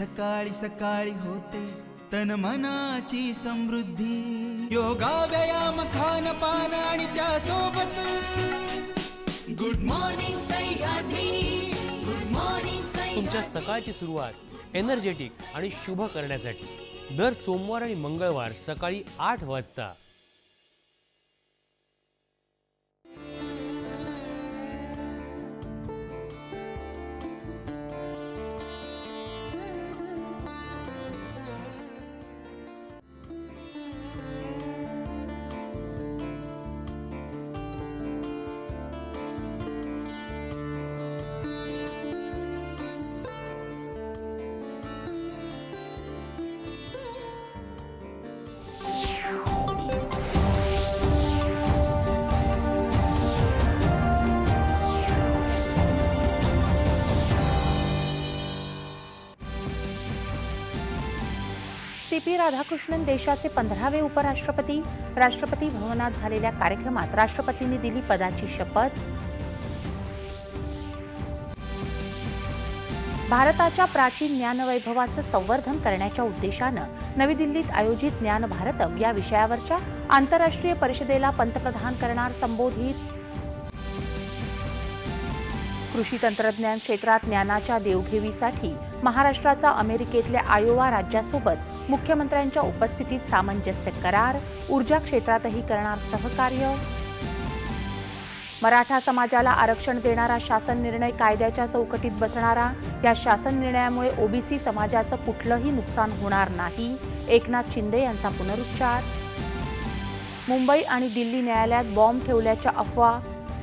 सकाळी सकाळी होते तन मनाची समृद्धी. योगा व्यायाम खान पान आणि त्यासोबत. Good morning Sahyadri. Good morning तुमच्या सकाळची सुरुवात एनर्जेटिक आणि शुभ करण्यासाठी. दर सोमवार आणि मंगळवार सकाळी आठ वाजता. पी राधाकृष्णन देशाचे पंधरावे उपराष्ट्रपती. राष्ट्रपती भवनात झालेल्या कार्यक्रमात राष्ट्रपतींनी दिली पदाची शपथ. भारताच्या प्राचीन ज्ञानवैभवाचं संवर्धन करण्याच्या उद्देशानं नवी दिल्लीत आयोजित ज्ञान भारतम या विषयावरच्या आंतरराष्ट्रीय परिषदेला पंतप्रधान करणार संबोधित. कृषी तंत्रज्ञान क्षेत्रात ज्ञानाच्या देवघेवीसाठी महाराष्ट्राचा अमेरिकेतल्या आयोवा राज्यासोबत मुख्यमंत्र्यांच्या उपस्थितीत सामंजस्य करार ऊर्जा क्षेत्रातही करणार सहकार्य. मराठा समाजाला आरक्षण देणारा शासन निर्णय कायद्याच्या चौकटीत बसणारा या शासन निर्णयामुळे ओबीसी समाजाचं कुठलंही नुकसान होणार नाही एकनाथ शिंदे यांचा पुनरुच्चार. मुंबई आणि दिल्ली न्यायालयात बॉम्ब ठेवल्याच्या अफवा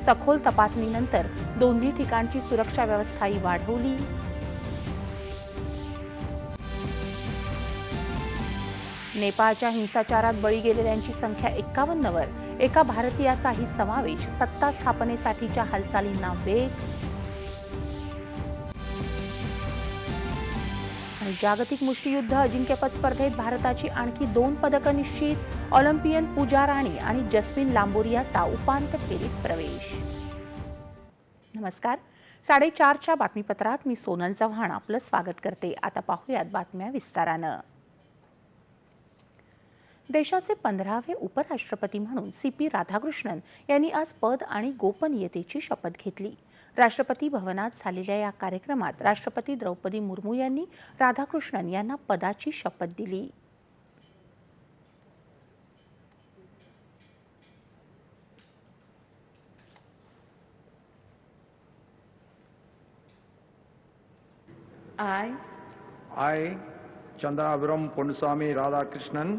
सखोल तपासणीनंतर दोन्ही ठिकाणची सुरक्षा व्यवस्थाही वाढवली. नेपाळच्या हिंसाचारात बळी गेलेल्यांची संख्या एक्कावन्नवर एका भारतीयाचाही समावेश सत्ता स्थापनेसाठीच्या हालचालींना वेग जागतिक मुष्टियुद्ध अजिंक्यपद स्पर्धेत भारताची आणखी दोन पदकं निश्चित. ऑलिम्पियन पूजा राणी आणि जस्मिन लांबोरियाचा उपांत्य फेरीत प्रवेश. नमस्कार. साडेचारच्या बातमीपत्रात मी सोनल चव्हाण आपलं स्वागत करते. आता पाहूयात बातम्या विस्तारानं. देशाचे पंधरावे उपराष्ट्रपती म्हणून सी पी राधाकृष्णन यांनी आज पद आणि गोपनीयतेची शपथ घेतली. राष्ट्रपती भवनात झालेल्या या कार्यक्रमात राष्ट्रपती द्रौपदी मुर्मू यांनी राधाकृष्णन यांना पदाची शपथ दिली. I. I, Chandraviram Ponnusamy Radhakrishnan,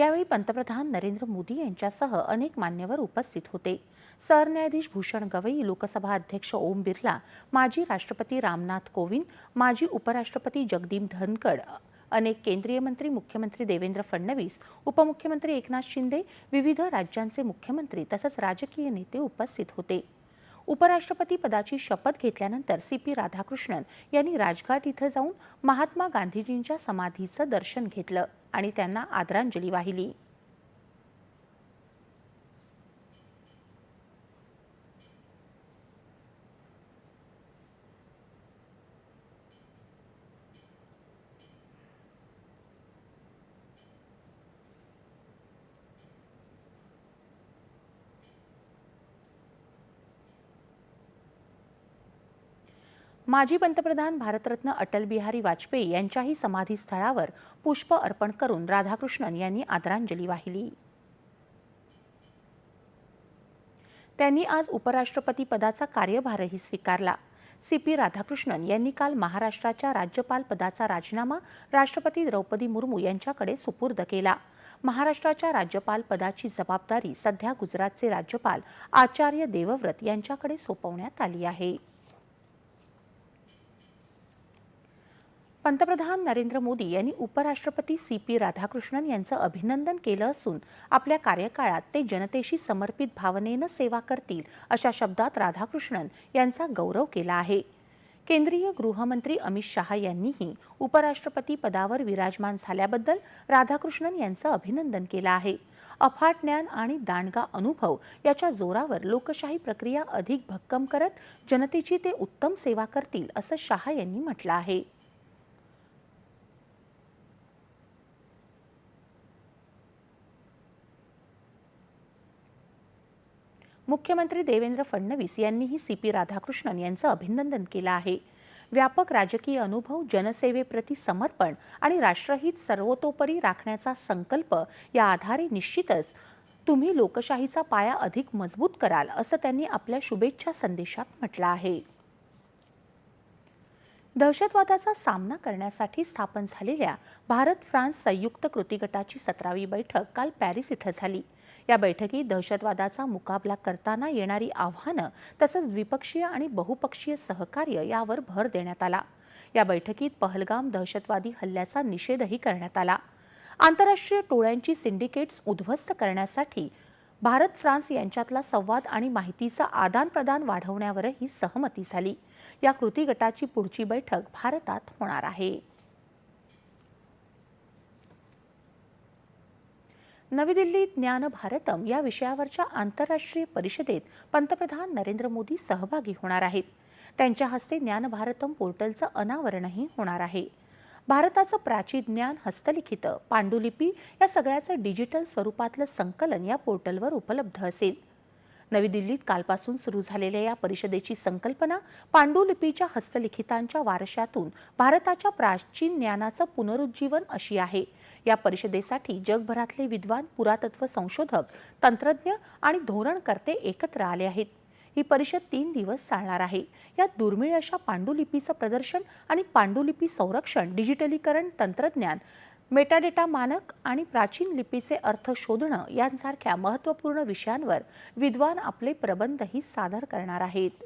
यावेळी पंतप्रधान नरेंद्र मोदी यांच्यासह अनेक मान्यवर उपस्थित होते. सरन्यायाधीश भूषण गवई लोकसभा अध्यक्ष ओम बिर्ला माजी राष्ट्रपती रामनाथ कोविंद माजी उपराष्ट्रपती जगदीप धनखड अनेक केंद्रीय मंत्री मुख्यमंत्री देवेंद्र फडणवीस उपमुख्यमंत्री एकनाथ शिंदे विविध राज्यांचे मुख्यमंत्री तसंच राजकीय नेते उपस्थित होते. उपराष्ट्रपती पदाची शपथ घेतल्यानंतर सी पी राधाकृष्णन यांनी राजघाट इथं जाऊन महात्मा गांधीजींच्या समाधीचं दर्शन घेतलं आणि त्यांना आदरांजली वाहिली. माजी पंतप्रधान भारतरत्न अटल बिहारी वाजपेयी यांच्याही समाधीस्थळावर पुष्प अर्पण करून राधाकृष्णन यांनी आदरांजली वाहिली. त्यांनी आज उपराष्ट्रपती पदाचा कार्यभारही स्वीकारला. सी पी राधाकृष्णन यांनी काल महाराष्ट्राच्या राज्यपाल पदाचा राजीनामा राष्ट्रपती द्रौपदी मुर्मू यांच्याकडे सुपूर्द केला. महाराष्ट्राच्या राज्यपाल पदाची जबाबदारी सध्या गुजरातचे राज्यपाल आचार्य देवव्रत यांच्याकडे सोपवण्यात आली आहे. पंतप्रधान नरेंद्र मोदी यांनी उपराष्ट्रपती सी पी राधाकृष्णन यांचं अभिनंदन केलं असून आपल्या कार्यकाळात ते जनतेशी समर्पित भावनेनं सेवा करतील अशा शब्दात राधाकृष्णन यांचा गौरव केला आहे. केंद्रीय गृहमंत्री अमित शहा यांनीही उपराष्ट्रपती पदावर विराजमान झाल्याबद्दल राधाकृष्णन यांचं अभिनंदन केलं आहे. अफाट ज्ञान आणि दांडगा अनुभव याच्या जोरावर लोकशाही प्रक्रिया अधिक भक्कम करत जनतेची ते उत्तम सेवा करतील असं शहा यांनी म्हटलं आहे. मुख्यमंत्री देवेंद्र फडणवीस यांनीही सी पी राधाकृष्णन यांचं अभिनंदन केलं आहे. व्यापक राजकीय अनुभव जनसेवेप्रती समर्पण आणि राष्ट्रहित सर्वतोपरी राखण्याचा संकल्प या आधारे निश्चितच तुम्ही लोकशाहीचा पाया अधिक मजबूत कराल असं त्यांनी आपल्या शुभेच्छा संदेशात म्हटलं आहे. दहशतवादाचा सामना करण्यासाठी स्थापन झालेल्या भारत फ्रान्स संयुक्त कृती गटाची सतरावी बैठक काल पॅरिस इथं झाली. या बैठकीत दहशतवादाचा मुकाबला करताना येणारी आव्हानं तसंच द्विपक्षीय आणि बहुपक्षीय सहकार्य यावर भर देण्यात आला. या बैठकीत पहलगाम दहशतवादी हल्ल्याचा निषेधही करण्यात आला. आंतरराष्ट्रीय टोळ्यांची सिंडिकेट्स उद्ध्वस्त करण्यासाठी भारत फ्रान्स यांच्यातला संवाद आणि माहितीचं आदानप्रदान वाढवण्यावरही सहमती झाली. या कृती गटाची पुढची बैठक भारतात होणार आहे. नवी दिल्लीत ज्ञान भारतम या विषयावरच्या आंतरराष्ट्रीय परिषदेत पंतप्रधान नरेंद्र मोदी सहभागी होणार आहेत. त्यांच्या हस्ते ज्ञान भारतम पोर्टलचं अनावरणही होणार आहे. भारताचं प्राचीन ज्ञान हस्तलिखित पांडुलिपी या सगळ्याचं डिजिटल स्वरूपातलं संकलन या पोर्टलवर उपलब्ध असेल. नवी दिल्लीत कालपासून सुरू झालेल्या या परिषदेची संकल्पना पांडुलिपीच्या हस्तलिखितांच्या वारशातून भारताच्या प्राचीन ज्ञानाचं पुनरुज्जीवन अशी आहे. या परिषदेसाठी जगभरातले विद्वान पुरातत्व संशोधक तंत्रज्ञ आणि धोरणकर्ते एकत्र आले आहेत. ही परिषद तीन दिवस चालणार आहे. यात दुर्मिळ अशा पांडुलिपीचं प्रदर्शन आणि पांडुलिपी संरक्षण डिजिटलीकरण तंत्रज्ञान मेटाडेटा मानक आणि प्राचीन लिपीचे अर्थ शोधणं यांसारख्या महत्त्वपूर्ण विषयांवर विद्वान आपले प्रबंधही सादर करणार आहेत.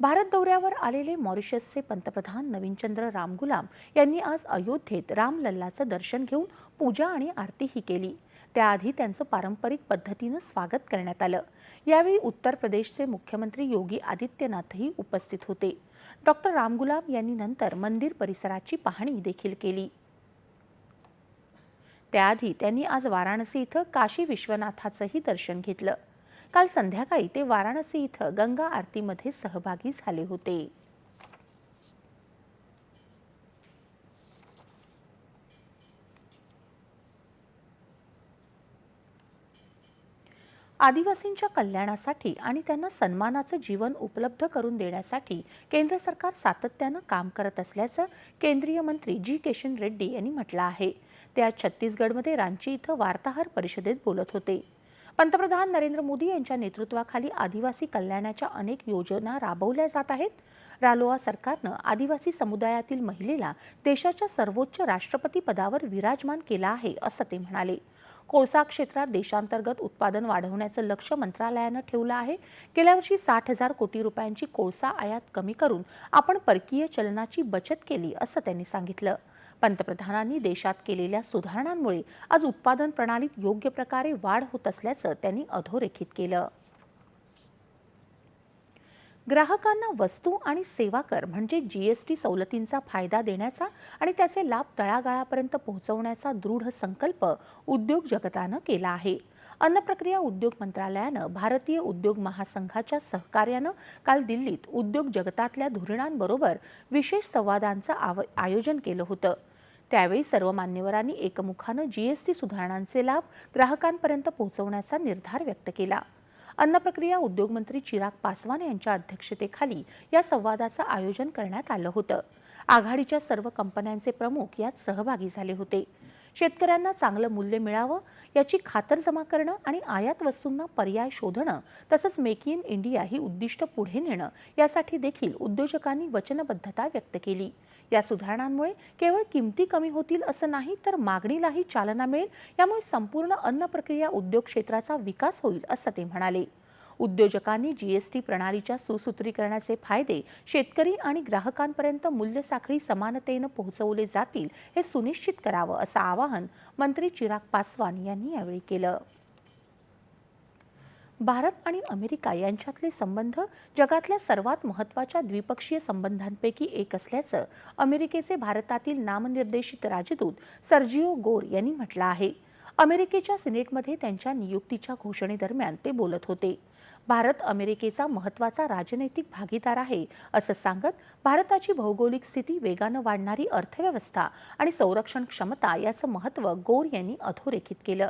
भारत दौऱ्यावर आलेले मॉरिशसचे पंतप्रधान नवीनचंद्र रामगुलाम यांनी आज अयोध्येत रामलल्लाचं दर्शन घेऊन पूजा आणि आरतीही केली. त्याआधी त्यांचं पारंपरिक पद्धतीनं स्वागत करण्यात आलं. यावेळी उत्तर प्रदेशचे मुख्यमंत्री योगी आदित्यनाथही उपस्थित होते. डॉक्टर रामगुलाम यांनी नंतर मंदिर परिसराची पाहणी देखील केली. त्याआधी त्यांनी आज वाराणसी इथं काशी विश्वनाथाचंही दर्शन घेतलं. काल संध्याकाळी ते वाराणसी इथं गंगा आरतीमध्ये सहभागी झाले होते. आदिवासींच्या कल्याणासाठी आणि त्यांना सन्मानाचं जीवन उपलब्ध करून देण्यासाठी केंद्र सरकार सातत्यानं काम करत असल्याचं केंद्रीय मंत्री जी किशन रेड्डी यांनी म्हटलं आहे. ते आज छत्तीसगडमध्ये रांची इथं वार्ताहर परिषदेत बोलत होते. पंतप्रधान नरेंद्र मोदी यांच्या नेतृत्वाखाली आदिवासी कल्याणाच्या अनेक योजना राबवल्या जात आहेत. रालोआ सरकारनं आदिवासी समुदायातील महिलेला देशाच्या सर्वोच्च राष्ट्रपती पदावर विराजमान केला आहे असं ते म्हणाले. कोळसा क्षेत्रात देशांतर्गत उत्पादन वाढवण्याचं लक्ष मंत्रालयानं ठेवलं आहे. गेल्या वर्षी साठ हजार कोटी रुपयांची कोळसा आयात कमी करून आपण परकीय चलनाची बचत केली असं त्यांनी सांगितलं. पंतप्रधानांनी देशात केलेल्या सुधारणांमुळे आज उत्पादन प्रणालीत योग्य प्रकारे वाढ होत असल्याचं त्यांनी अधोरेखित केलं. ग्राहकांना वस्तू आणि सेवा कर म्हणजे जी एस टी सवलतींचा फायदा देण्याचा आणि त्याचे लाभ तळागाळापर्यंत पोहोचवण्याचा दृढ संकल्प उद्योग जगतानं केला आहे. अन्न प्रक्रिया उद्योग मंत्रालयानं भारतीय उद्योग महासंघाच्या सहकार्यानं काल दिल्लीत उद्योग जगतातल्या धोरणांबरोबर विशेष संवादांचं आव आयोजन केलं होतं. त्यावेळी सर्व मान्यवरांनी एकमुखानं जीएसटी सुधारणांचे लाभ ग्राहकांपर्यंत पोहोचवण्याचा निर्धार व्यक्त केला. अन्न प्रक्रिया उद्योग मंत्री चिराग पासवान यांच्या अध्यक्षतेखाली या संवादाचं आयोजन करण्यात आलं होतं. आघाडीच्या सर्व कंपन्यांचे प्रमुख यात सहभागी झाले होते. शेतकऱ्यांना चांगलं मूल्य मिळावं याची खातरजमा करणं आणि आयात वस्तूंना पर्याय शोधणं तसंच मेक इन इंडिया ही उद्दिष्ट पुढे नेणं यासाठी देखील उद्योजकांनी वचनबद्धता व्यक्त केली. या सुधारणांमुळे केवळ किमती कमी होतील असं नाही तर मागणीलाही चालना मिळेल. यामुळे संपूर्ण अन्न प्रक्रिया उद्योग क्षेत्राचा विकास होईल असं ते म्हणाले. उद्योजकांनी जीएसटी प्रणालीच्या सुसूत्रीकरणाचे फायदे शेतकरी आणि ग्राहकांपर्यंत मूल्य साखळी समानतेनं पोहोचवले जातील हे सुनिश्चित करावं असं आवाहन मंत्री चिराग पासवान यांनी यावेळी केलं. भारत आणि अमेरिका यांच्यातले संबंध जगातल्या सर्वात महत्त्वाच्या द्विपक्षीय संबंधांपैकी एक असल्याचं अमेरिकेचे भारतातील नामनिर्देशित राजदूत सर्जिओ गोर यांनी म्हटलं आहे. अमेरिकेच्या सिनेटमध्ये त्यांच्या नियुक्तीच्या घोषणेदरम्यान ते बोलत होते. भारत अमेरिकेचा महत्त्वाचा राजनैतिक भागीदार आहे असं सांगत भारताची भौगोलिक स्थिती वेगानं वाढणारी अर्थव्यवस्था आणि संरक्षण क्षमता याचं महत्त्व गोर यांनी अधोरेखित केलं.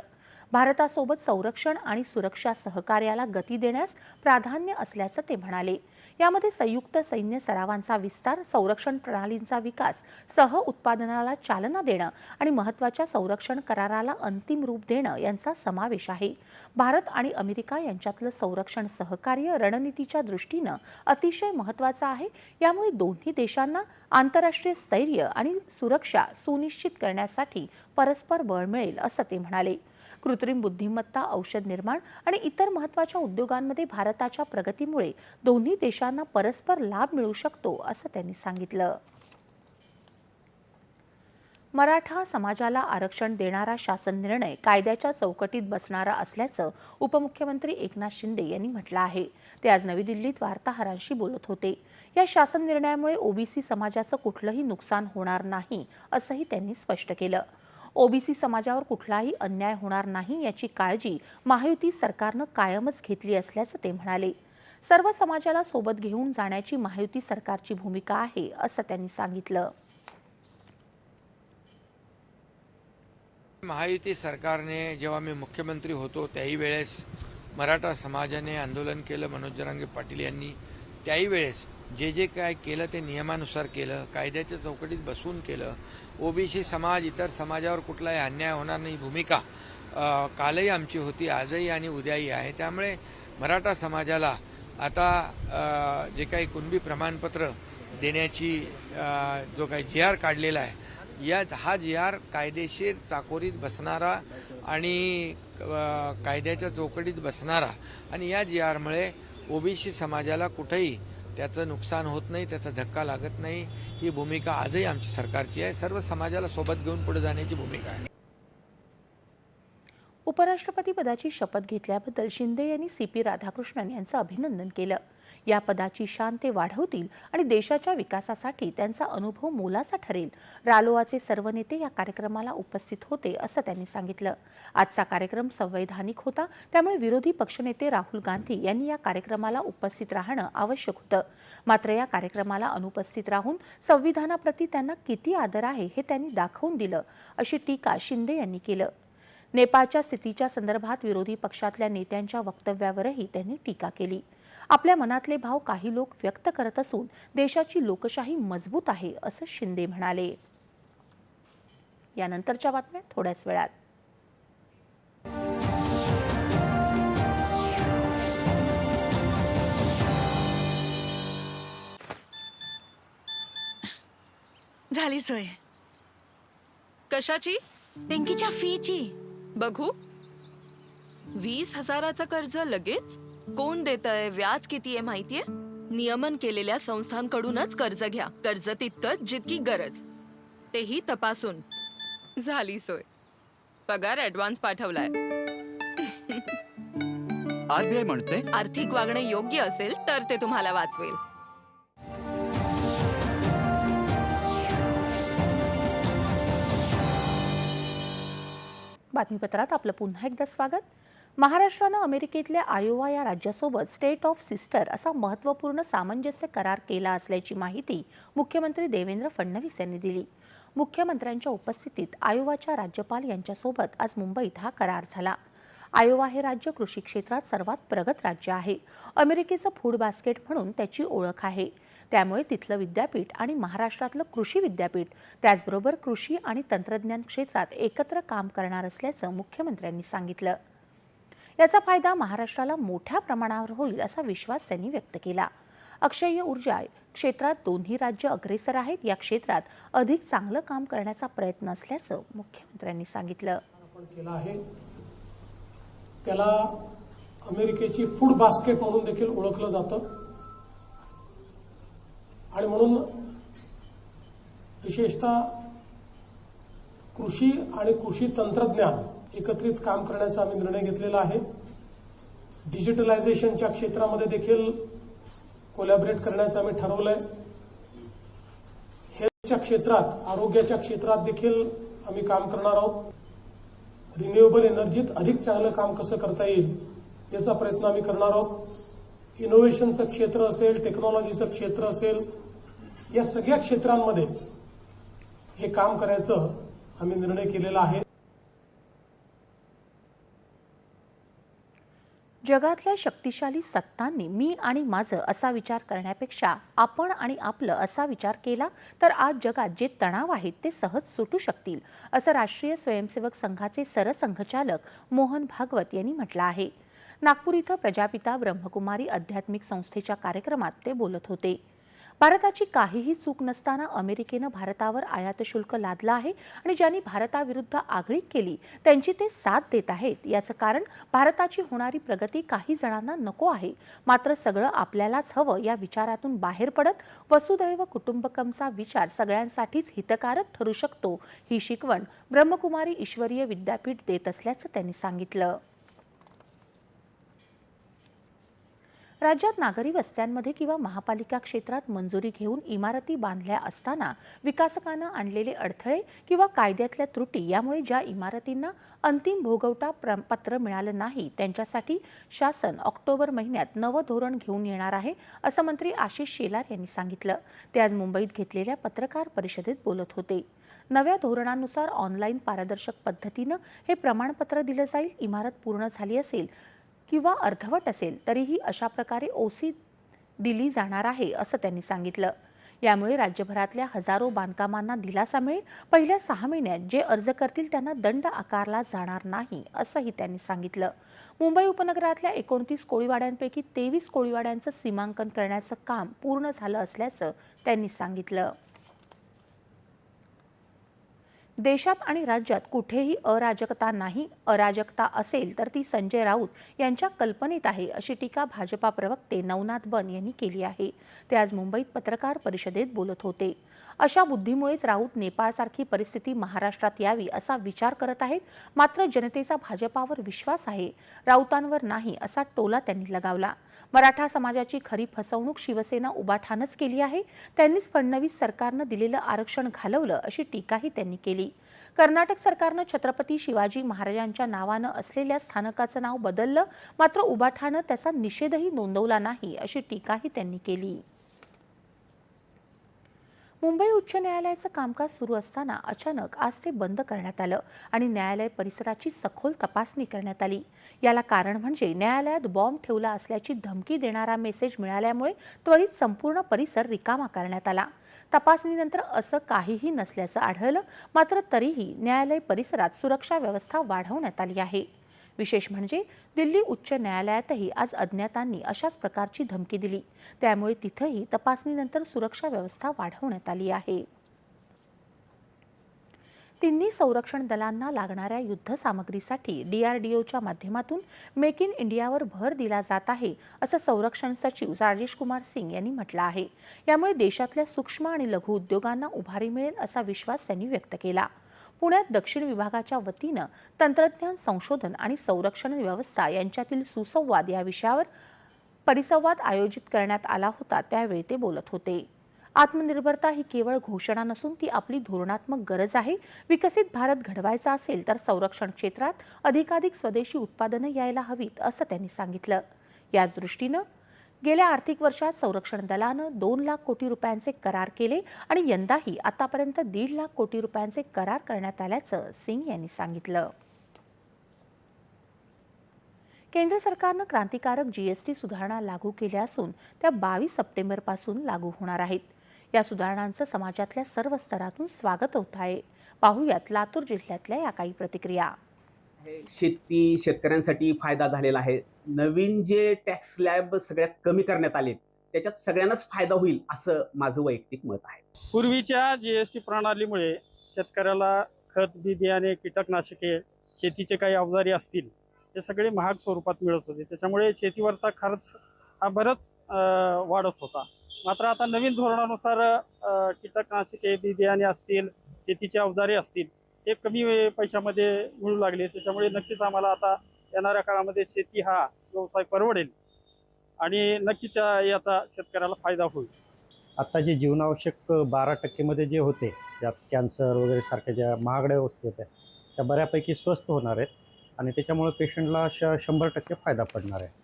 भारतासोबत संरक्षण आणि सुरक्षा सहकार्याला गती देण्यास प्राधान्य असल्याचं ते म्हणाले. यामध्ये संयुक्त सैन्य सरावांचा विस्तार संरक्षण प्रणालींचा विकास सह उत्पादनाला चालना देणं आणि महत्त्वाच्या संरक्षण कराराला अंतिम रूप देणं यांचा समावेश आहे. भारत आणि अमेरिका यांच्यातलं संरक्षण सहकार्य रणनीतीच्या दृष्टीनं अतिशय महत्त्वाचं आहे. यामुळे दोन्ही देशांना आंतरराष्ट्रीय स्थैर्य आणि सुरक्षा सुनिश्चित करण्यासाठी परस्पर बळ मिळेल असं ते म्हणाले. कृत्रिम बुद्धिमत्ता औषध निर्माण आणि इतर महत्त्वाच्या उद्योगांमध्ये भारताच्या प्रगतीमुळे दोन्ही देशांना परस्पर लाभ मिळू शकतो असं त्यांनी सांगितलं. मराठा समाजाला आरक्षण देणारा शासन निर्णय कायद्याच्या चौकटीत बसणारा असल्याचं उपमुख्यमंत्री एकनाथ शिंदे यांनी म्हटलं आहे. ते आज नवी दिल्लीत वार्ताहरांशी बोलत होते. या शासन निर्णयामुळे ओबीसी समाजाचं कुठलंही नुकसान होणार नाही असंही त्यांनी स्पष्ट केलं. ओबीसी समाजावर कुठलाही अन्याय होणार नाही याची काळजी महायुती सरकारनं कायमच घेतली असल्याचं ते म्हणाले. सर्व समाजाला सोबत घेऊन जाण्याची महायुती सरकारची भूमिका आहे असं त्यांनी सांगितलं. महायुती सरकारने जेव्हा मी मुख्यमंत्री होतो त्याही वेळेस मराठा समाजाने आंदोलन केलं मनोज जरांगे पाटील यांनी. त्याही वेळेस जे जे काय केलं ते नियमानुसार केलं कायद्याच्या चौकटीत बसवून केलं ओबीसी समाज इतर समाजावर कुठलाही अन्याय होणार नाही भूमिका कालही आमची होती आजही आणि उद्याही आहे. त्यामुळे मराठा समाजाला आता जे काही कुणबी प्रमाणपत्र देण्याची जो काही जी आर काढलेला आहे या हा जी आर कायदेशीर चाकोरीत बसणारा आणि कायद्याच्या चौकटीत बसणारा आणि या जी आरमुळे ओबीसी समाजाला कुठेही त्याचं नुकसान होत नाही त्याचा धक्का लागत नाही. ही भूमिका आजही आमची सरकारची आहे. सर्व समाजाला सोबत घेऊन पुढे जाण्याची भूमिका आहे. उपराष्ट्रपती पदाची शपथ घेतल्याबद्दल शिंदे यांनी सी पी राधाकृष्णन यांचं अभिनंदन केलं. या पदाची शान ते वाढवतील आणि देशाच्या विकासासाठी त्यांचा अनुभव मोलाचा ठरेल. रालोआचे सर्व नेते या कार्यक्रमाला उपस्थित होते असं त्यांनी सांगितलं. आजचा कार्यक्रम संवैधानिक होता त्यामुळे विरोधी पक्षनेते राहुल गांधी यांनी या कार्यक्रमाला उपस्थित राहणं आवश्यक होतं. मात्र या कार्यक्रमाला अनुपस्थित राहून संविधानाप्रती त्यांना किती आदर आहे हे त्यांनी दाखवून दिलं अशी टीका शिंदे यांनी केलं. नेपाळच्या स्थितीच्या संदर्भात विरोधी पक्षातल्या नेत्यांच्या वक्तव्यावरही त्यांनी टीका केली. आपल्या मनातले भाव काही लोक व्यक्त करत असून देशाची लोकशाही मजबूत आहे असं शिंदे म्हणाले. यानंतरच्या बातम्या थोड्याच वेळात. झाली सोय. कशाची? पिंकीच्या फीची. बघू. वीस हजाराचं कर्ज लगेच? कोण देत आहे व्याज किती आहे माहितीये? नियमन केलेल्या संस्थांकडूनच कर्ज घ्या. कर्ज तितकंच जितकी गरज. तेही तपासून. झाली सोय. पगार ऍडव्हान्स पाठवलाय. आरबीआय म्हणते आर्थिक वागणं योग्य असेल तर ते तुम्हाला वाचवेल. बातमीपत्रात आपलं पुन्हा एकदा स्वागत. महाराष्ट्रानं अमेरिकेतल्या आयोवा या राज्यासोबत स्टेट ऑफ सिस्टर असा महत्त्वपूर्ण सामंजस्य करार केला असल्याची माहिती मुख्यमंत्री देवेंद्र फडणवीस यांनी दिली. मुख्यमंत्र्यांच्या उपस्थितीत आयोवाच्या राज्यपाल यांच्यासोबत आज मुंबईत हा करार झाला. आयोवा हे राज्य कृषी क्षेत्रात सर्वात प्रगत राज्य आहे. अमेरिकेचं फूड बास्केट म्हणून त्याची ओळख आहे. त्यामुळे तिथलं विद्यापीठ आणि महाराष्ट्रातलं कृषी विद्यापीठ त्याचबरोबर कृषी आणि तंत्रज्ञान क्षेत्रात एकत्र काम करणार असल्याचं मुख्यमंत्र्यांनी सांगितलं. याचा फायदा महाराष्ट्राला मोठ्या प्रमाणावर होईल असा विश्वास त्यांनी व्यक्त केला. अक्षय ऊर्जा क्षेत्रात दोन्ही राज्य अग्रेसर आहेत. या क्षेत्रात अधिक चांगलं काम करण्याचा प्रयत्न असल्याचं मुख्यमंत्र्यांनी सांगितलं. केला आहे. त्याला अमेरिकेची फूड बास्केट म्हणून देखील ओळखलं जातं. आणि म्हणून विशेषतः कृषी आणि कृषी तंत्रज्ञान एकत्रित काम करण्याचा आम्ही निर्णय घेतलेला आहे. डिजिटलायझेशनच्या क्षेत्रामध्ये देखील कोलॅबरेट करण्याचं आम्ही ठरवलंय. हेल्थच्या क्षेत्रात आरोग्याच्या क्षेत्रात देखील आम्ही काम करणार आहोत. रिन्युएबल एनर्जीत अधिक चांगलं काम कसं करता येईल याचा प्रयत्न आम्ही करणार आहोत. इनोव्हेशनचं क्षेत्र असेल टेक्नॉलॉजीचं क्षेत्र असेल या सगळ्या क्षेत्रांमध्ये हे काम करायचं आम्ही निर्णय केलेला आहे. जगातल्या शक्तिशाली सत्तांनी मी आणि माझं असा विचार करण्यापेक्षा आपण आणि आपलं असा विचार केला तर आज जगात जे तणाव आहेत ते सहज सुटू शकतील असं राष्ट्रीय स्वयंसेवक संघाचे सरसंघचालक मोहन भागवत यांनी म्हटलं आहे. नागपूर इथं प्रजापिता ब्रह्मकुमारी आध्यात्मिक संस्थेच्या कार्यक्रमात ते बोलत होते. भारताची काहीही चूक नसताना अमेरिकेनं भारतावर आयात शुल्क लादलं आहे आणि ज्यांनी भारताविरुद्ध आगळीक केली त्यांची ते साथ देत आहेत. याचं कारण भारताची होणारी प्रगती काही जणांना नको आहे. मात्र सगळं आपल्यालाच हवं या विचारातून बाहेर पडत वसुदैव कुटुंबकमचा विचार सगळ्यांसाठीच हितकारक ठरू शकतो ही शिकवण ब्रह्मकुमारी ईश्वरीय विद्यापीठ देत असल्याचं त्यांनी सांगितलं. राज्यात नागरी वस्त्यांमध्ये किंवा महापालिका क्षेत्रात मंजुरी घेऊन इमारती बांधल्या असताना विकासकांना आणलेले अडथळे किंवा कायद्यातल्या त्रुटी यामुळे ज्या इमारतींना अंतिम भोगवटा प्र पत्र मिळालं नाही त्यांच्यासाठी शासन ऑक्टोबर महिन्यात नवं धोरण घेऊन येणार आहे असं मंत्री आशिष शेलार यांनी सांगितलं. ते आज मुंबईत घेतलेल्या पत्रकार परिषदेत बोलत होते. नव्या धोरणानुसार ऑनलाईन पारदर्शक पद्धतीनं हे प्रमाणपत्र दिलं जाईल इमारत पूर्ण झाली असेल किंवा अर्धवट असेल तरीही अशा प्रकारे ओसी दिली जाणार आहे असं त्यांनी सांगितलं. यामुळे राज्यभरातल्या हजारो बांधकामांना दिलासा मिळेल. पहिल्या सहा महिन्यात जे अर्ज करतील त्यांना दंड आकारला जाणार नाही असंही त्यांनी सांगितलं. मुंबई उपनगरातल्या एकोणतीस कोळीवाड्यांपैकी तेवीस कोळीवाड्यांचं सीमांकन करण्याचं काम पूर्ण झालं असल्याचं त्यांनी सांगितलं. देशात आणि राज्यात कुठेही अराजकता नाही अराजकता असेल तर ती संजय राऊत यांच्या कल्पनेत आहे अशी टीका भाजपा प्रवक्ते नवनाथ बन यांनी केली आहे. ते आज मुंबईत पत्रकार परिषदेत बोलत होते. अशा बुद्धीमुळेच राऊत नेपाळसारखी परिस्थिती महाराष्ट्रात यावी असा विचार करत आहेत. मात्र जनतेचा भाजपावर विश्वास आहे. राऊतांवर नाही असा टोला त्यांनी लगावला. मराठा समाजाची खरी फसवणूक शिवसेना उबाठानच केली आहे. त्यांनीच फडणवीस सरकारनं दिलेलं आरक्षण घालवलं अशी टीकाही त्यांनी केली. कर्नाटक सरकारनं छत्रपती शिवाजी महाराजांच्या नावानं असलेल्या स्थानकाचं नाव बदललं. मात्र उबाठानं त्याचा निषेधही नोंदवला नाही अशी टीकाही त्यांनी केली. मुंबई उच्च न्यायालयाचं कामकाज सुरू असताना अचानक आज ते बंद करण्यात आलं आणि न्यायालय परिसराची सखोल तपासणी करण्यात आली. याला कारण म्हणजे न्यायालयात बॉम्ब ठेवला असल्याची धमकी देणारा मेसेज मिळाल्यामुळे त्वरित संपूर्ण परिसर रिकामा करण्यात आला. तपासणीनंतर असं काहीही नसल्याचं आढळलं मात्र तरीही न्यायालय परिसरात सुरक्षा व्यवस्था वाढवण्यात आली आहे. विशेष म्हणजे दिल्ली उच्च न्यायालयातही आज अज्ञातांनी अशाच प्रकारची धमकी दिली. त्यामुळे तिथंही तपासणीनंतर सुरक्षा व्यवस्था वाढवण्यात आली आहे. तिन्ही संरक्षण दलांना लागणाऱ्या युद्ध सामग्रीसाठी डीआरडीओच्या माध्यमातून मेक इन इंडियावर भर दिला जात आहे असं संरक्षण सचिव राजेश कुमार सिंग यांनी म्हटलं आहे. यामुळे देशातल्या सूक्ष्म आणि लघु उद्योगांना उभारी मिळेल असा विश्वास त्यांनी व्यक्त केला. पुण्यात दक्षिण विभागाच्या वतीनं तंत्रज्ञान संशोधन आणि संरक्षण व्यवस्था यांच्यातील सुसंवाद या विषयावर परिसंवाद आयोजित करण्यात आला होता त्यावेळी ते बोलत होते. आत्मनिर्भरता ही केवळ घोषणा नसून ती आपली धोरणात्मक गरज आहे. विकसित भारत घडवायचा असेल तर संरक्षण क्षेत्रात अधिकाधिक स्वदेशी उत्पादनं यायला हवीत असं त्यांनी सांगितलं. याच दृष्टीनं गेल्या आर्थिक वर्षात संरक्षण दलानं दोन लाख कोटी रुपयांचे करार केले आणि यंदाही आतापर्यंत दीड लाख कोटी रुपयांचे करार करण्यात आल्याचं सिंग यांनी सांगितलं. केंद्र सरकारनं क्रांतिकारक जीएसटी सुधारणा लागू केल्या असून त्या बावीस सप्टेंबरपासून लागू होणार आहेत. या सुधारणांचं समाजातल्या सर्व स्तरातून स्वागत होत आहे. पाहूयात लातूर जिल्ह्यातल्या या काही प्रतिक्रिया. शेती शेतकऱ्यांसाठी फायदा झालेला आहे. नवीन जे टॅक्स स्लॅब सगळ्यात कमी करण्यात आले त्याच्यात सगळ्यांनाच फायदा होईल असं माझं वैयक्तिक मत आहे. पूर्वीच्या जी एस टी प्रणालीमुळे शेतकऱ्याला खत बी बियाणे कीटकनाशके शेतीचे काही अवजारी असतील हे सगळे महाग स्वरूपात मिळत होते. त्याच्यामुळे शेतीवरचा खर्च हा बरंच वाढत होता. मात्र आता नवीन धोरणानुसार कीटकनाशके बी बियाणे असतील शेतीचे अवजारे असतील हे कमी पैशामध्ये मिळू लागले. त्याच्यामुळे नक्कीच आम्हाला आता येणाऱ्या काळामध्ये शेती हा व्यवसाय परवडेल आणि नक्कीच याचा शेतकऱ्याला फायदा होईल. आत्ता जे जीवनावश्यक बारा टक्केमध्ये जे होते त्यात कॅन्सर वगैरे सारख्या ज्या महागड्या वस्तू होत्या त्या बऱ्यापैकी स्वस्त होणार आहेत आणि त्याच्यामुळे पेशंटला श शंभर टक्के फायदा पडणार आहे.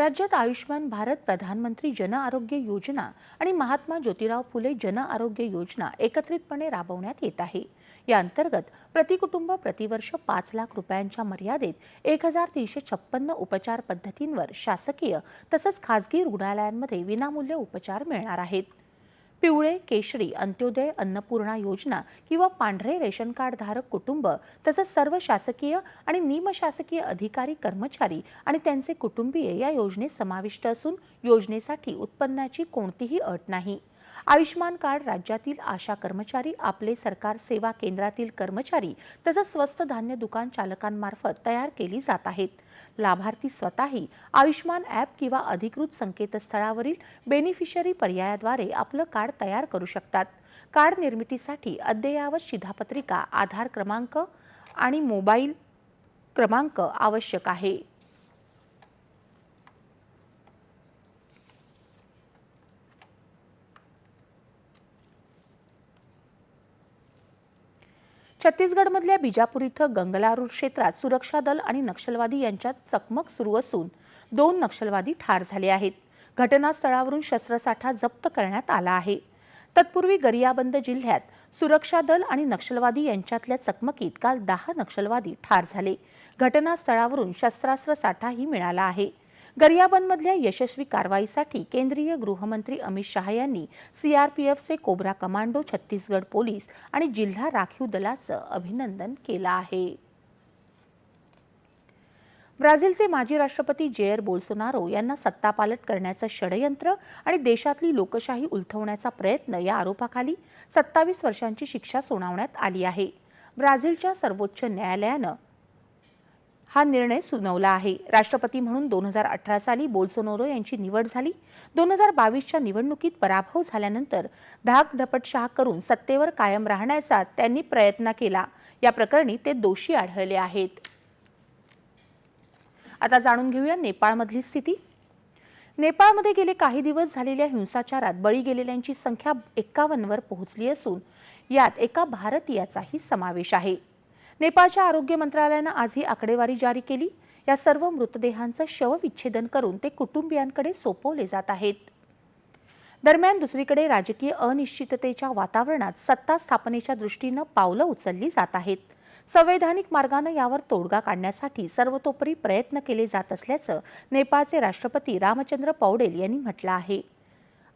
राज्यात आयुष्यमान भारत प्रधानमंत्री जन आरोग्य योजना आणि महात्मा ज्योतिराव फुले जन आरोग्य योजना एकत्रितपणे राबवण्यात येत आहे. या अंतर्गत प्रतिकुटुंब प्रतिवर्ष पाच लाख रुपयांच्या मर्यादेत एक हजार तीनशे छप्पन्न उपचार पद्धतींवर शासकीय तसंच खाजगी रुग्णालयांमध्ये विनामूल्य उपचार मिळणार आहेत. पिवळे केशरी अंत्योदय अन्नपूर्णा योजना किंवा पांढरे रेशन कार्ड धारक कुटुंब तसंच सर्व शासकीय आणि निमशासकीय अधिकारी कर्मचारी आणि त्यांचे कुटुंबीय या योजनेत समाविष्ट असून योजनेसाठी उत्पन्नाची कोणतीही अट नाही. आयुष्मान कार्ड राज्यातील आशा कर्मचारी आपले सरकार सेवा केंद्रातील कर्मचारी तसंच स्वस्त धान्य दुकान चालकांमार्फत तयार केली जात आहेत. लाभार्थी स्वतःही आयुष्मान ॲप किंवा अधिकृत संकेतस्थळावरील बेनिफिशरी पर्यायाद्वारे आपलं कार्ड तयार करू शकतात. कार्ड निर्मितीसाठी अद्ययावत शिधापत्रिका आधार क्रमांक आणि मोबाईल क्रमांक आवश्यक आहे. छत्तीसगडमधल्या बिजापूर इथं गंगलारूर क्षेत्रात सुरक्षा दल आणि नक्षलवादी यांच्यात चकमक सुरू असून दोन नक्षलवादी ठार झाले आहेत. घटनास्थळावरून शस्त्रसाठा जप्त करण्यात आला आहे. तत्पूर्वी गरियाबंद जिल्ह्यात सुरक्षा दल आणि नक्षलवादी यांच्यातल्या चकमकीत काल दहा नक्षलवादी ठार झाले. घटनास्थळावरून शस्त्रास्त्र साठाही मिळाला आहे. गरियाबंदमधल्या यशस्वी कारवाईसाठी केंद्रीय गृहमंत्री अमित शहा यांनी सीआरपीएफचे कोब्रा कमांडो छत्तीसगड पोलीस आणि जिल्हा राखीव दलाचं अभिनंदन केलं आहे. ब्राझीलचे माजी राष्ट्रपती जेअर बोल्सोनारो यांना सत्तापालट करण्याचं षडयंत्र आणि देशातली लोकशाही उलथवण्याचा प्रयत्न या आरोपाखाली सत्तावीस वर्षांची शिक्षा सुनावण्यात आली आहे. ब्राझीलच्या सर्वोच्च न्यायालयानं हा निर्णय सुनावला आहे. राष्ट्रपती म्हणून दोन हजार अठरा साली बोल्सोनोरो यांची निवड झाली. दोन हजार बावीसच्या निवडणुकीत पराभव झाल्यानंतर धाकधपटशाह करून सत्तेवर कायम राहण्याचा त्यांनी प्रयत्न केला. या प्रकरणी ते दोषी आढळले आहेत. आता जाणून घेऊया नेपाळमधली स्थिती. नेपाळमध्ये गेले काही दिवस झालेल्या हिंसाचारात बळी गेलेल्यांची संख्या एकावन्नवर पोहोचली असून यात एका भारतीयाचाही समावेश आहे. नेपाळच्या आरोग्य मंत्रालयानं आज ही आकडेवारी जारी केली. या सर्व मृतदेहांचं शवविच्छेदन करून ते कुटुंबियांकडे सोपवले जात आहेत. दरम्यान दुसरीकडे राजकीय अनिश्चिततेच्या वातावरणात सत्ता स्थापनेच्या दृष्टीनं पावलं उचलली जात आहेत. संवैधानिक मार्गानं यावर तोडगा काढण्यासाठी सर्वतोपरी प्रयत्न केले जात असल्याचं नेपाळचे राष्ट्रपती रामचंद्र पौडेल यांनी म्हटलं आहे.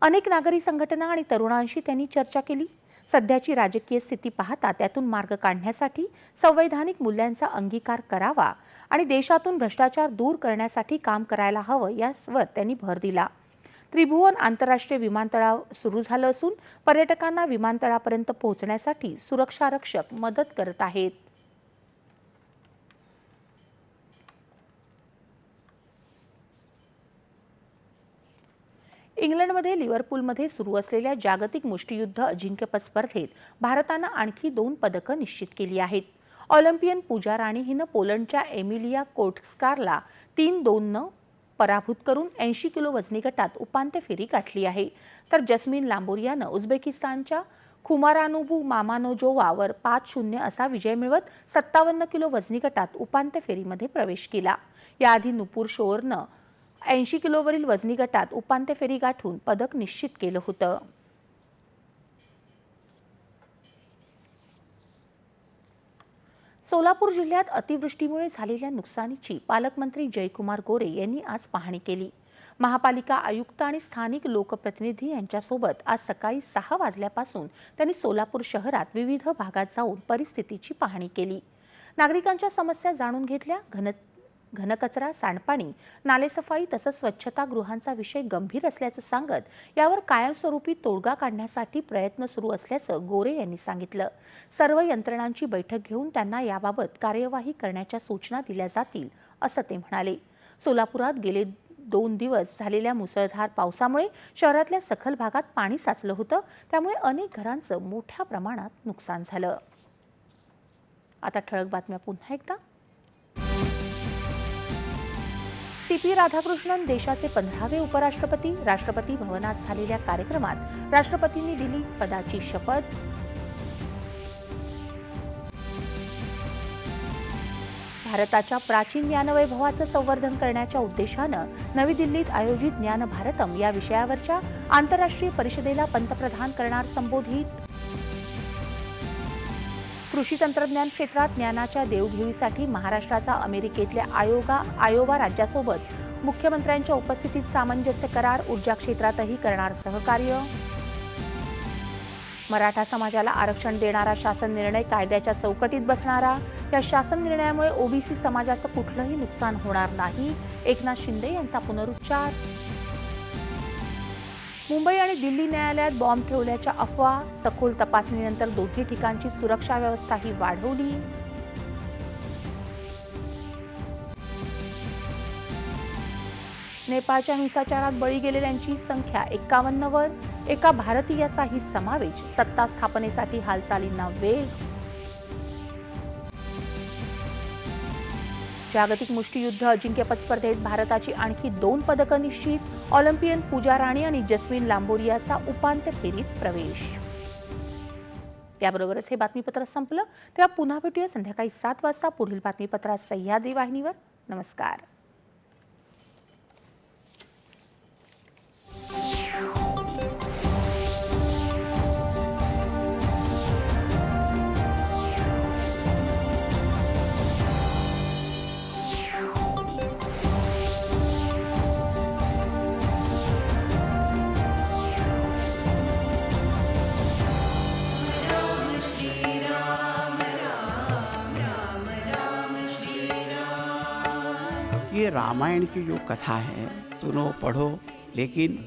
अनेक नागरी संघटना आणि तरुणांशी त्यांनी चर्चा केली. सध्याची राजकीय स्थिती पाहता त्यातून मार्ग काढण्यासाठी संवैधानिक मूल्यांचा अंगीकार करावा आणि देशातून भ्रष्टाचार दूर करण्यासाठी काम करायला हवं यावर त्यांनी भर दिला. त्रिभुवन आंतरराष्ट्रीय विमानतळाव सुरू झालं असून पर्यटकांना विमानतळापर्यंत पोहोचण्यासाठी सुरक्षारक्षक मदत करत आहेत. इंग्लंडमध्ये लिव्हरपूलमध्ये सुरू असलेल्या जागतिक मुष्टियुद्ध अजिंक्यपद स्पर्धेत भारतानं आणखी दोन पदकं निश्चित केली आहेत. ऑलिम्पियन पूजा राणी हिनं पोलंडच्या एमिलिया कोटस्कारला तीन दोननं पराभूत करून ऐंशी किलो वजनी गटात उपांत्य फेरी गाठली आहे. तर जस्मिन लांबोरियानं उझबेकिस्तानच्या खुमारानुबू मामानोजोवावर पाच शून्य असा विजय मिळवत सत्तावन्न किलो वजनी गटात उपांत्य फेरीमध्ये प्रवेश केला. याआधी नुपूर शोरनं ऐंशी किलोवरील वजनी गटात उपांत्य फेरी गाठून पदक निश्चित केलं होतं. सोलापूर जिल्ह्यात अतिवृष्टीमुळे झालेल्या नुकसानीची पालकमंत्री जयकुमार गोरे यांनी आज पाहणी केली. महापालिका आयुक्त आणि स्थानिक लोकप्रतिनिधी यांच्यासोबत आज सकाळी सहा वाजल्यापासून त्यांनी सोलापूर शहरात विविध भागात जाऊन परिस्थितीची पाहणी केली. नागरिकांच्या समस्या जाणून घेतल्या घन घनकचरा सांडपाणी नालेसफाई तसंच स्वच्छतागृहांचा विषय गंभीर असल्याचं सांगत यावर कायमस्वरूपी तोडगा काढण्यासाठी प्रयत्न सुरू असल्याचं गोरे यांनी सांगितलं. सर्व यंत्रणांची बैठक घेऊन त्यांना याबाबत कार्यवाही करण्याच्या सूचना दिल्या जातील असं ते म्हणाले. सोलापुरात गेले दोन दिवस झालेल्या मुसळधार पावसामुळे शहरातल्या सखल भागात पाणी साचलं होतं त्यामुळे अनेक घरांचं मोठ्या प्रमाणात नुकसान झालं. आता ठळक बातम्या पुन्हा एकदा. सी पी राधाकृष्णन देशाचे पंधरावे उपराष्ट्रपती राष्ट्रपती भवनात झालेल्या कार्यक्रमात राष्ट्रपतींनी दिली पदाची शपथ. भारताच्या प्राचीन ज्ञानवैभवाचं संवर्धन करण्याच्या उद्देशानं नवी दिल्लीत आयोजित ज्ञान भारतम या विषयावरच्या आंतरराष्ट्रीय परिषदेला पंतप्रधान करणार संबोधित कृषी तंत्रज्ञान क्षेत्रात ज्ञानाच्या देवघेवीसाठी महाराष्ट्राचा अमेरिकेतल्या आयोगा आयोवा राज्यासोबत मुख्यमंत्र्यांच्या उपस्थितीत सामंजस्य करार ऊर्जा क्षेत्रातही करणार सहकार्य. मराठा समाजाला आरक्षण देणारा शासन निर्णय कायद्याच्या चौकटीत बसणारा. या शासन निर्णयामुळे ओबीसी समाजाचं कुठलंही नुकसान होणार नाही. एकनाथ शिंदे यांचा पुनरुच्चार. मुंबई आणि दिल्ली न्यायालयात बॉम्ब ठेवल्याच्या अफवा सखोल तपासणीनंतर दोन्ही ठिकाणची सुरक्षा व्यवस्थाही वाढवली. नेपाळच्या हिंसाचारात बळी गेलेल्यांची संख्या एक्कावन्नवर एका भारतीयाचाही समावेश सत्ता स्थापनेसाठी हालचालींना वेग. जागतिक मुष्टियुद्ध अजिंक्यपद स्पर्धेत भारताची आणखी दोन पदकं निश्चित ऑलिम्पियन पूजा राणी आणि जस्मिन लांबोरियाचा उपांत्य फेरीत प्रवेश. याबरोबरच हे बातमीपत्र संपलं. तेव्हा पुन्हा भेटूया संध्याकाळी सात वाजता. पुढील बातमीपत्रात सह्याद्री वाहिनीवर. नमस्कार. रामायण की जो कथा है सुनो पढ़ो लेकिन